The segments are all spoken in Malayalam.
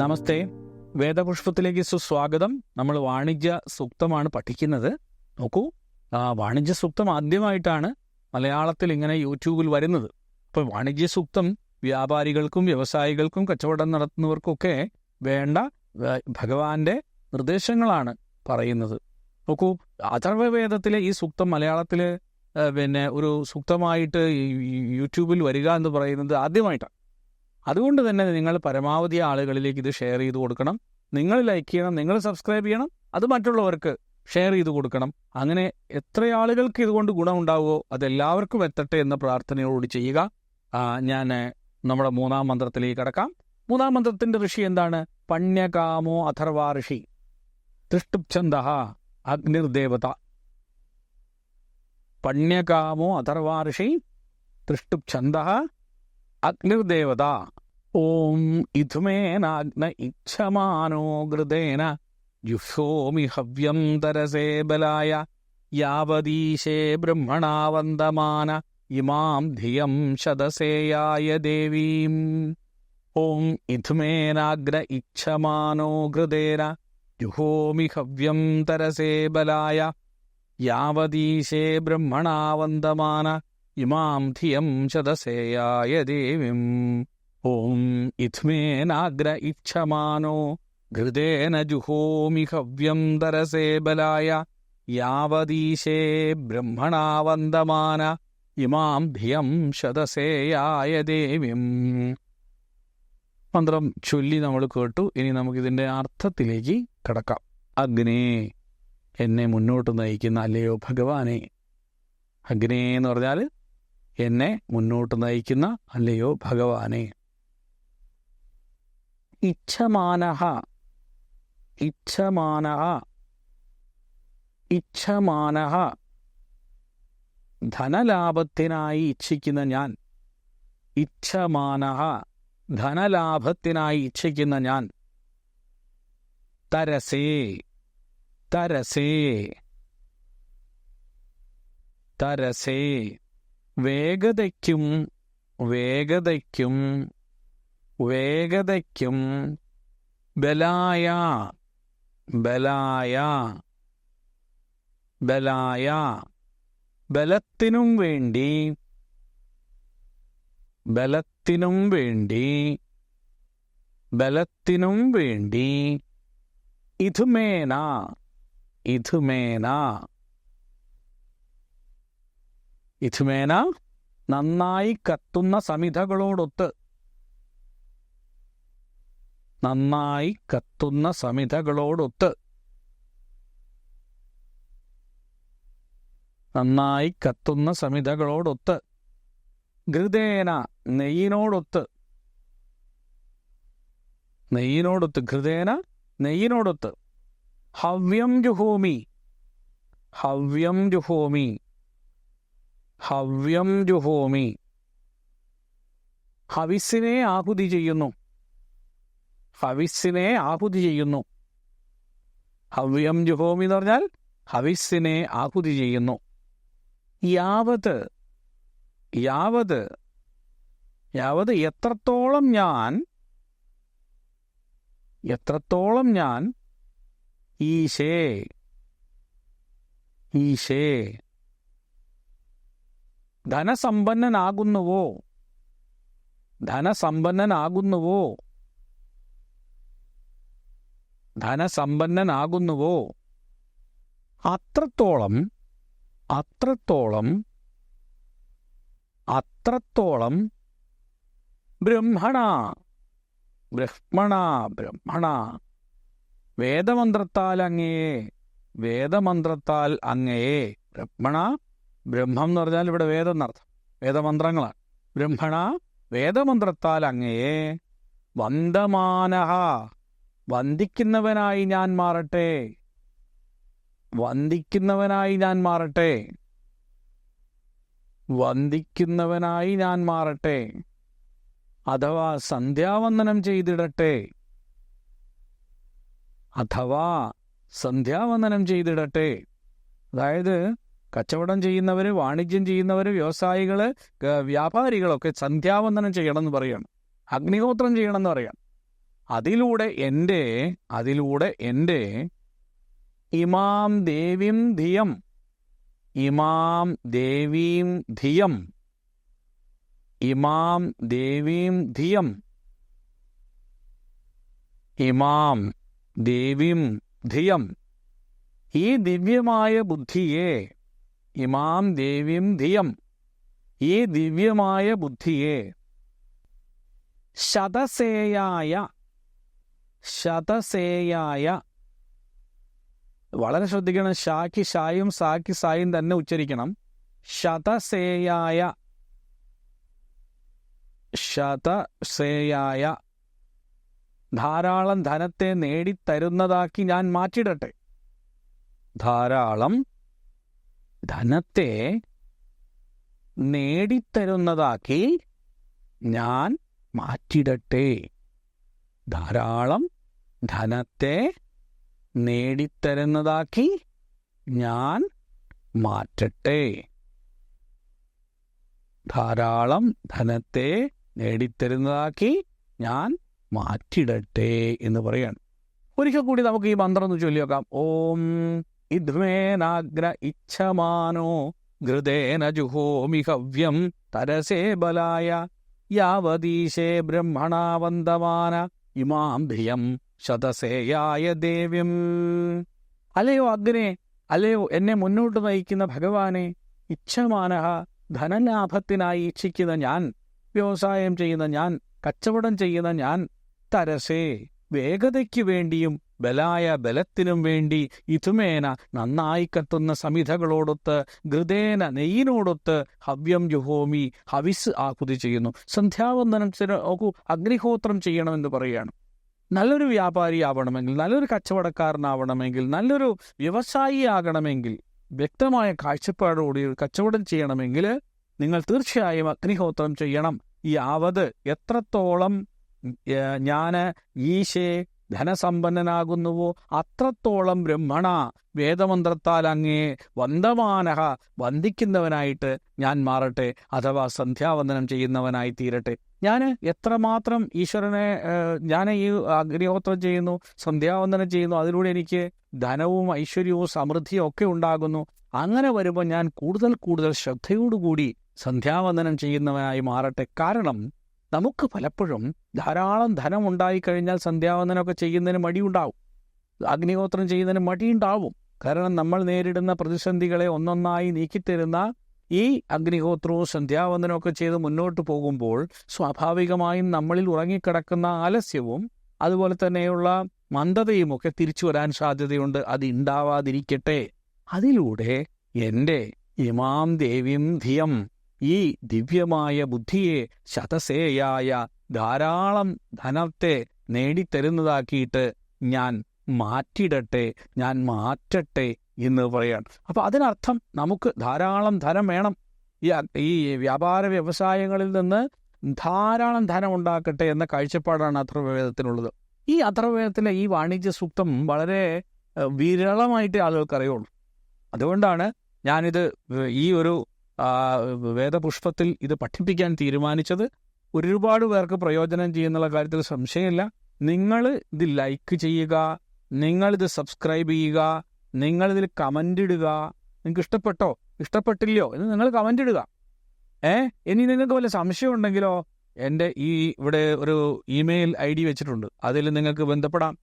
നമസ്തേ. വേദപുഷ്പത്തിലേക്ക് സുസ്വാഗതം നമ്മൾ വാണിജ്യ സൂക്തമാണ് പഠിക്കുന്നത്. നോക്കൂ. വാണിജ്യ സൂക്തം ആദ്യമായിട്ടാണ് മലയാളത്തിൽ ഇങ്ങനെ യൂട്യൂബിൽ വരുന്നത്. അപ്പോൾ വാണിജ്യ സൂക്തം വ്യാപാരികൾക്കും വ്യവസായികൾക്കും കച്ചവടം നടത്തുന്നവർക്കൊക്കെ വേണ്ട ഭഗവാന്റെ നിർദ്ദേശങ്ങളാണ് പറയുന്നത്. നോക്കൂ അഥർവവേദത്തിലെ ഈ സൂക്തം മലയാളത്തിൽ പിന്നെ ഒരു സൂക്തമായിട്ട് യൂട്യൂബിൽ വരിക എന്ന് പറയുന്നത് ആദ്യമായിട്ടാണ്. അതുകൊണ്ട് തന്നെ നിങ്ങൾ പരമാവധി ആളുകളിലേക്ക് ഇത് ഷെയർ ചെയ്ത് കൊടുക്കണം. നിങ്ങൾ ലൈക്ക് ചെയ്യണം നിങ്ങൾ സബ്സ്ക്രൈബ് ചെയ്യണം അത് മറ്റുള്ളവർക്ക് ഷെയർ ചെയ്ത് കൊടുക്കണം. അങ്ങനെ എത്ര ആളുകൾക്ക് ഇതുകൊണ്ട് ഗുണമുണ്ടാവുമോ അതെല്ലാവർക്കും എത്തട്ടെ എന്ന പ്രാർത്ഥനയോട് ചെയ്യുക. ഞാൻ നമ്മുടെ മൂന്നാം മന്ത്രത്തിലേക്ക് കടക്കാം. മൂന്നാം മന്ത്രത്തിന്റെ ഋഷി എന്താണ്? പണ്യകാമോ അഥർവാ ഋഷി. തൃഷ്ടുപ്ഛന്ദ അഗ്നിർദേവത. പണ്യകാമോ അഥർവാ ഋഷി തൃഷ്ടുപ്ഛന്ദ അഗ്നിർദേവത. ഓം ഇധുമേനാഗ്ന ഇച്ഛമാനോ ഘൃതേന ജുഹോമി ഹവ്യം തരസേ ബലായ. യാവതീശേ ബ്രഹ്മണാ വന്ദമാന ഇമാം ധിയം ശതസേയായ ദേവീം. ഓം ഇധുമേനാഗ്ര ഇച്ഛമാനോ ഘൃതേന ജുഹോമി ഹവ്യം തരസേ ബലായ. യാവതീശേ ബ്രഹ്മണാ വന്ദമാന ഇമാം ധിയം ശതസേയായ ദേവിം ഓം ഇഥ്മേനാഗ്ര ഇച്ഛമാനോ ഘൃതേന ജുഹോമി ഹവ്യം തരസേ ബലായ യാവതീശേ ബ്രഹ്മണാ വന്ദമാന ഇമാം ധിയം ശതസേയായ ദേവിം മന്ത്രം ചൊല്ലി നമ്മൾ കേട്ടു. ഇനി നമുക്കിതിന്റെ അർത്ഥത്തിലേക്ക് കടക്കാം. അഗ്നേ എന്നെ മുന്നോട്ട് നയിക്കുന്ന അല്ലയോ ഭഗവാനെ. അഗ്നേ എന്ന് പറഞ്ഞാൽ എന്നെ മുന്നോട്ട് നയിക്കുന്ന അല്ലയോ ഭഗവാനെ? ഇച്ഛമാനഹ. ഇച്ഛമാനഹ. ഇച്ഛമാനഹ. ധനലാഭത്തിനായി ഇച്ഛിക്കുന്ന ഞാൻ. ഇച്ഛമാനഹ. ധനലാഭത്തിനായി ഇച്ഛിക്കുന്ന ഞാൻ. തരസേ. തരസേ. തരസേ. വേഗതയ്ക്കും വേഗതയ്ക്കും വേഗതയ്ക്കും ബലായ ബലായ ബലായ ബലത്തിനും വേണ്ടി ബലത്തിനും വേണ്ടി ബലത്തിനും വേണ്ടി ഇതുമേന ഇതുമേന. ഇതുമേന നന്നായി കത്തുന്ന സമിതകളോടൊത്ത്. നന്നായി കത്തുന്ന സമിതകളോടൊത്ത്. നന്നായി കത്തുന്ന സമിതകളോടൊത്ത്. ഘൃതേന നെയ്യിനോടൊത്ത്. നെയ്യിനോടൊത്ത്. ഘൃതേന നെയ്യിനോടൊത്ത്. ഹവ്യം ജുഹോമി. ഹവ്യം ജുഹോമി. ഹവ്യം ജുഹോമി ഹവിസിനെ ആഹുതി ചെയ്യുന്നു. ഹവിസിനെ ആഹുതി ചെയ്യുന്നു. ഹവ്യം ജുഹോമി എന്ന് പറഞ്ഞാൽ ഹവിസിനെ ആഹുതി ചെയ്യുന്നു. യാവത്. യാവത്. യാവത് എത്രത്തോളം ഞാൻ എത്രത്തോളം ഞാൻ ഈശേ ഈശേ. ധനസമ്പന്നനാകുന്നുവോ? ധനസമ്പന്നനാകുന്നുവോ? ധനസമ്പന്നനാകുന്നുവോ? അത്രത്തോളം അത്രത്തോളം അത്രത്തോളം ബ്രഹ്മണ ബ്രഹ്മണ ബ്രഹ്മണ. വേദമന്ത്രത്താൽ അങ്ങയെ വേദമന്ത്രത്താൽ അങ്ങയെ. ബ്രഹ്മണ ബ്രഹ്മം എന്ന് പറഞ്ഞാൽ ഇവിടെ വേദം എന്നർത്ഥം വേദമന്ത്രങ്ങളാണ്. ബ്രഹ്മണ വേദമന്ത്രത്താൽ അങ്ങയെ വന്ദമാനഹ. വന്ദിക്കുന്നവനായി ഞാൻ മാറട്ടെ. വന്ദിക്കുന്നവനായി ഞാൻ മാറട്ടെ. വന്ദിക്കുന്നവനായി ഞാൻ മാറട്ടെ. അഥവാ സന്ധ്യാവന്ദനം ചെയ്തിടട്ടെ. അഥവാ സന്ധ്യാവന്ദനം ചെയ്തിടട്ടെ. അതായത് കച്ചവടം ചെയ്യുന്നവർ വാണിജ്യം ചെയ്യുന്നവർ വ്യവസായികൾ വ്യാപാരികളൊക്കെ സന്ധ്യാവന്ദനം ചെയ്യണം എന്ന് പറയാണ്. അഗ്നിഹോത്രം ചെയ്യണം എന്ന് പറയാം അതിലൂടെ എന്റെ അതിലൂടെ എന്റെ ഇമാം ദേവീം ധിയം ഇമാം ദേവീം ധിയം ഇമാം ദേവീം ധിയം ഇമാം ദേവീം ധിയം. ഈ ദിവ്യമായ ബുദ്ധിയെ ഇമാം ദേവീം ധിയം ഈ ദിവ്യമായ ബുദ്ധിയെ ശതസേയായ ശതസേയായ വളരെ ശ്രദ്ധിക്കണം ഷാക്കി ഷായും സാക്കി സായും തന്നെ ഉച്ചരിക്കണം. ശതസേയായ ശതസേയായ ധാരാളം ധനത്തെ നേടിത്തരുന്നതാക്കി ഞാൻ മാറ്റിടട്ടെ ധാരാളം ധനത്തെ നേടിത്തരുന്നതാക്കി ഞാൻ മാറ്റിടട്ടെ. ധാരാളം ധനത്തെ നേടിത്തരുന്നതാക്കി ഞാൻ മാറ്റട്ടെ. ധാരാളം ധനത്തെ നേടിത്തരുന്നതാക്കി ഞാൻ മാറ്റിടട്ടെ എന്ന് പറയാണ്. ഒരിക്കൽ കൂടി നമുക്ക് ഈ മന്ത്രം ഒന്ന് ചൊല്ലി നോക്കാം ഓം ഇദ്മേനാഗ്ര ഇച്ഛമാനോ ഘൃതേന ജുഹോമി ഹവ്യം തരസേ ബലായ യാവതീശേ ബ്രഹ്മണാവന്തമാന ഇമാം ധിയം ശതസേയായ ദേവ്യം. അല്ലയോ അഗ്നെ അല്ലയോ എന്നെ മുന്നോട്ട് നയിക്കുന്ന ഭഗവാനെ ഇച്ഛമാനഹ ധനലാഭത്തിനായി ഇച്ഛിക്കുന്ന ഞാൻ വ്യവസായം ചെയ്യുന്ന ഞാൻ കച്ചവടം ചെയ്യുന്ന ഞാൻ തരസേ. വേഗതയ്ക്ക് വേണ്ടിയും ബലായ ബലത്തിനും വേണ്ടി ഇതുമേന നന്നായി കത്തുന്ന സമിതകളോടൊത്ത് ഘൃതേന നെയ്യിനോടൊത്ത് ഹവ്യം ജുഹോമി ഹവിസ് ആഹുതി ചെയ്യുന്നു. സന്ധ്യാവന്ദനത്തിന് അഗ്നിഹോത്രം ചെയ്യണമെന്ന് പറയുകയാണ്. നല്ലൊരു വ്യാപാരി ആവണമെങ്കിൽ നല്ലൊരു കച്ചവടക്കാരനാവണമെങ്കിൽ നല്ലൊരു വ്യവസായി ആകണമെങ്കിൽ വ്യക്തമായ കാഴ്ചപ്പാടോടെ കച്ചവടം ചെയ്യണമെങ്കിൽ നിങ്ങൾ തീർച്ചയായും അഗ്നിഹോത്രം ചെയ്യണം. ഈ ആവത് എത്രത്തോളം ഞാൻ ഈശേ ധനസമ്പന്നനാകുന്നുവോ? അത്രത്തോളം ബ്രഹ്മണ വേദമന്ത്രത്താൽ അങ്ങേ വന്ദമാനഹ വന്ദിക്കുന്നവനായിട്ട് ഞാൻ മാറട്ടെ അഥവാ സന്ധ്യാവന്ദനം ചെയ്യുന്നവനായി തീരട്ടെ. ഞാൻ എത്രമാത്രം ഈശ്വരനെ ഞാൻ ഈ അഗ്നിഹോത്രം ചെയ്യുന്നു സന്ധ്യാവന്ദനം ചെയ്യുന്നു അതിലൂടെ എനിക്ക് ധനവും ഐശ്വര്യവും സമൃദ്ധിയും ഒക്കെ ഉണ്ടാകുന്നു. അങ്ങനെ വരുമ്പോൾ ഞാൻ കൂടുതൽ കൂടുതൽ ശ്രദ്ധയോടുകൂടി സന്ധ്യാവന്ദനം ചെയ്യുന്നവനായി മാറട്ടെ. കാരണം നമുക്ക് പലപ്പോഴും ധാരാളം ധനം ഉണ്ടായിക്കഴിഞ്ഞാൽ സന്ധ്യാവന്ദനമൊക്കെ ചെയ്യുന്നതിന് മടിയുണ്ടാവും. അഗ്നിഹോത്രം ചെയ്യുന്നതിന് മടിയുണ്ടാവും. കാരണം നമ്മൾ നേരിടുന്ന പ്രതിസന്ധികളെ ഒന്നൊന്നായി നീക്കിത്തരുന്ന ഈ അഗ്നിഹോത്രവും സന്ധ്യാവന്തനമൊക്കെ ചെയ്ത് മുന്നോട്ട് പോകുമ്പോൾ സ്വാഭാവികമായും നമ്മളിൽ ഉറങ്ങിക്കിടക്കുന്ന ആലസ്യവും അതുപോലെ തന്നെയുള്ള മന്ദതയും ഒക്കെ തിരിച്ചു വരാൻ സാധ്യതയുണ്ട്. അത് ഉണ്ടാവാതിരിക്കട്ടെ അതിലൂടെ എന്റെ ഇമാം ദേവീം ധിയം ഈ ദിവ്യമായ ബുദ്ധിയെ ശതസേയായ ധാരാളം ധനത്തെ നേടിത്തരുന്നതാക്കിയിട്ട് ഞാൻ മാറ്റിടട്ടെ ഞാൻ മാറ്റട്ടെ എന്ന് പറയാണ്. അപ്പൊ അതിനർത്ഥം നമുക്ക് ധാരാളം ധനം വേണം. ഈ വ്യാപാര വ്യവസായങ്ങളിൽ നിന്ന് ധാരാളം ധനം ഉണ്ടാക്കട്ടെ എന്ന കാഴ്ചപ്പാടാണ് അഥർവവേദത്തിനുള്ളത്. ഈ അഥർവേദത്തിലെ ഈ വാണിജ്യ സൂക്തം വളരെ വിരളമായിട്ട് ആളുകൾക്ക് അറിയുള്ളൂ. അതുകൊണ്ടാണ് ഞാനിത് ഈ ഒരു വേദപുഷ്പത്തിൽ ഇത് പഠിപ്പിക്കാൻ തീരുമാനിച്ചത് ഒരുപാട് പേർക്ക് പ്രയോജനം ചെയ്യുന്നുള്ള കാര്യത്തിൽ സംശയമില്ല. നിങ്ങൾ ഇത് ലൈക്ക് ചെയ്യുക നിങ്ങളിത് സബ്സ്ക്രൈബ് ചെയ്യുക നിങ്ങളിതിൽ കമന്റ് ഇടുക. നിങ്ങൾക്ക് ഇഷ്ടപ്പെട്ടോ? ഇഷ്ടപ്പെട്ടില്ലയോ? എന്ന് നിങ്ങൾ കമന്റ് ഇടുക. ഏ? ഇനി നിങ്ങൾക്ക് വല്ല സംശയം ഉണ്ടെങ്കിലോ എന്റെ ഈ ഇവിടെ ഒരു ഇമെയിൽ ഐ ഡി വെച്ചിട്ടുണ്ട്. അതിൽ നിങ്ങൾക്ക് ബന്ധപ്പെടാം.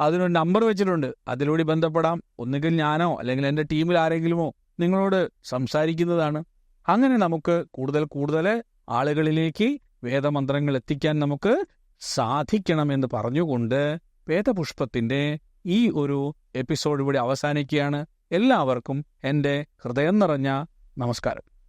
അതിനൊരു നമ്പർ വെച്ചിട്ടുണ്ട്. അതിലൂടെ ബന്ധപ്പെടാം. ഒന്നുകിൽ ഞാനോ അല്ലെങ്കിൽ എന്റെ ടീമിൽ ആരെങ്കിലുമോ നിങ്ങളോട് സംസാരിക്കുന്നതാണ്. അങ്ങനെ നമുക്ക് കൂടുതൽ കൂടുതൽ ആളുകളിലേക്ക് വേദമന്ത്രങ്ങൾ എത്തിക്കാൻ നമുക്ക് സാധിക്കണമെന്ന് പറഞ്ഞുകൊണ്ട് വേദപുഷ്പത്തിന്റെ ഈ ഒരു എപ്പിസോഡ് ഇവിടെ അവസാനിക്കുകയാണ്. എല്ലാവർക്കും എന്റെ ഹൃദയം നിറഞ്ഞ നമസ്കാരം.